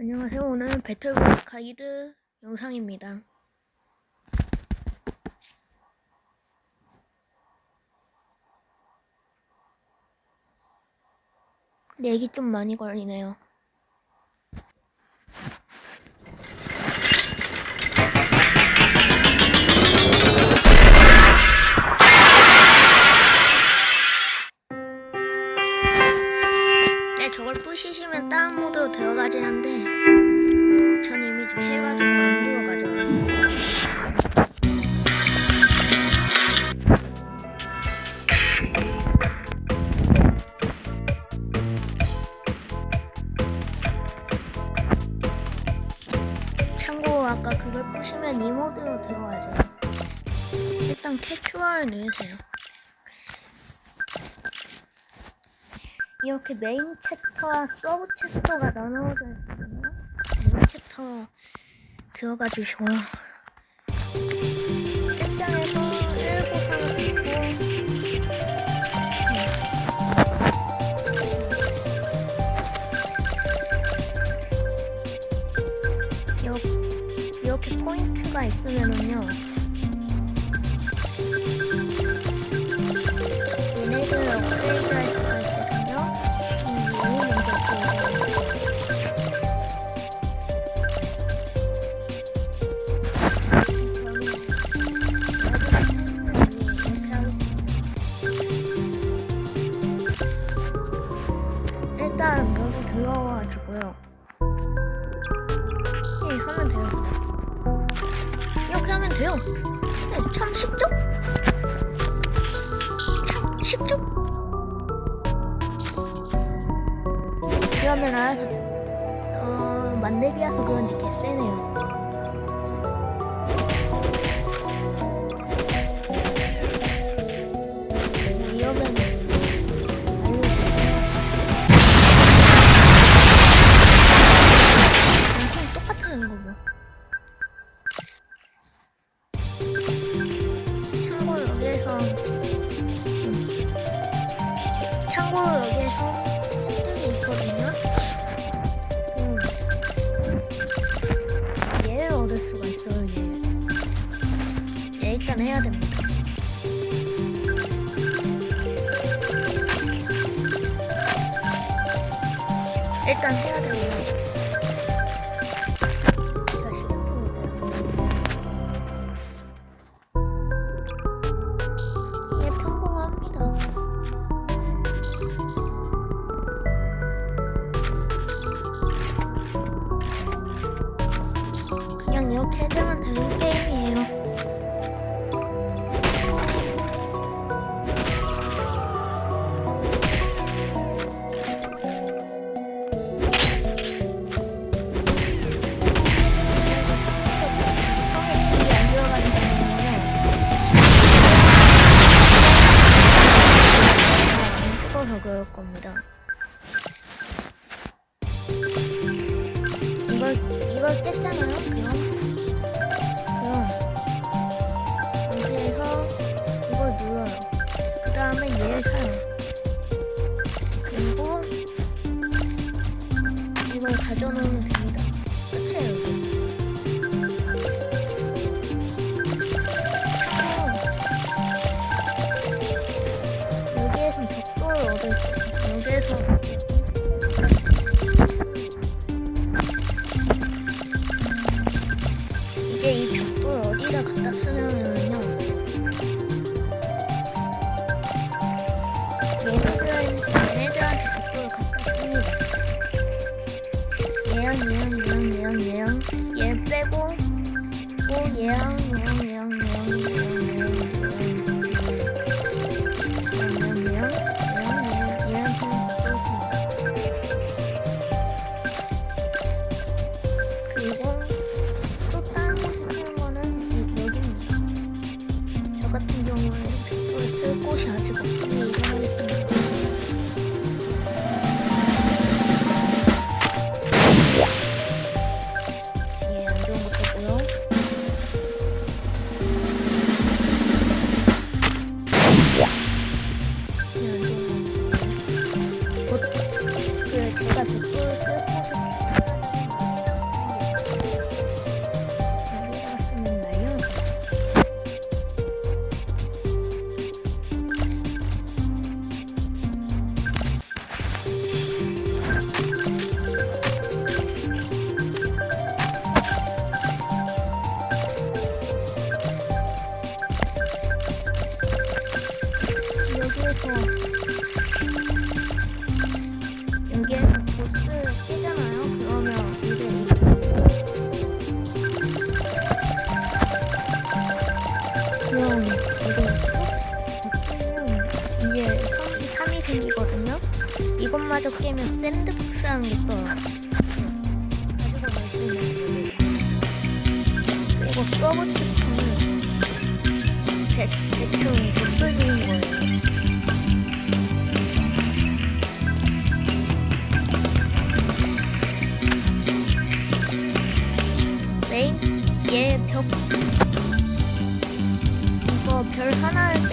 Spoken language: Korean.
안녕하세요. 오늘은 배틀그라운드 가이드 영상입니다. 렉이 좀 많이 걸리네요. 아까 그걸 부시면 이 모드로 들어가죠. 일단 캐주얼 넣으세요. 이렇게 메인 챕터와 서브 챕터가 나눠져 있거든요. 메인 챕터 들어가 주시고 책장에서 포인트가 있으면은요 얘네들 업그레이드 할 수가 있거든요. 음, 너무 먼저 업그레이드. 일단 여기 들어와주고요. 네, 하면 돼요. 돼요. 1010쪽? 10쪽? 그러면은 어 만렙이어서 그런지 개 세네요. 음. 참고로 여기에서 템들이 있거든요. 음. 얘를 얻을 수가 있어요 일단 해야 됩니다. 일단 해야. 자, 이렇게 해주면 되는 게 됩니다. 끝이에요. 참고로 여기에서 벽돌을 얻을 수 있어요. 여기에서 이제 이 벽돌 어디다 갖다 쓰냐면요. 얘네 빼고. 오 예영 예영 예영 여기에서 보스 깨잖아요? 그러면 이제 그럼 이거 이게 33이 생기거든요? 이것마저 깨면 샌드박스 하는 게 떠요. 가지고 놀 수 있는 그리고 서브 특성이 대충 보스 주는 거예요. 얘벽